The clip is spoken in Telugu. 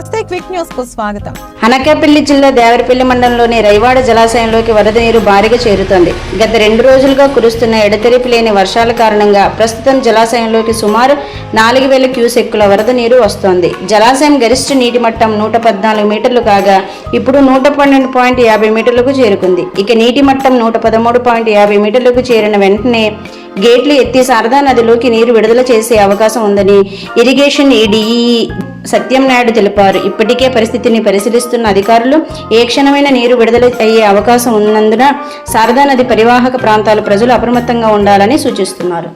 నమస్తే క్విక్ న్యూస్కు స్వాగతం. అనకాపల్లి జిల్లా దేవరపల్లి మండలంలోని రైవాడ జలాశయంలోకి వరద నీరు భారీగా చేరుతోంది. గత రెండు రోజులుగా కురుస్తున్న ఎడతెరిపి లేని వర్షాల కారణంగా ప్రస్తుతం జలాశయంలోకి సుమారు నాలుగు వేల క్యూసెక్కుల వరద నీరు వస్తోంది. జలాశయం గరిష్ట నీటి మట్టం నూట పద్నాలుగు మీటర్లు కాగా ఇప్పుడు నూట పన్నెండు పాయింట్ యాభై మీటర్లకు చేరుకుంది. ఇక నీటి మట్టం నూట పదమూడు పాయింట్ యాభై మీటర్లకు చేరిన వెంటనే గేట్లు ఎత్తి శారదా నదిలోకి నీరు విడుదల చేసే అవకాశం ఉందని ఇరిగేషన్ ఈడీఈ సత్యంనాయుడు తెలిపారు. ఇప్పటికే పరిస్థితిని పరిశీలిస్తున్న అధికారులు ఏ క్షణమైన నీరు విడుదల అయ్యే అవకాశం ఉన్నందున శారదా నది పరివాహక ప్రాంతాల ప్రజలు అప్రమత్తంగా ఉండాలని సూచిస్తున్నారు.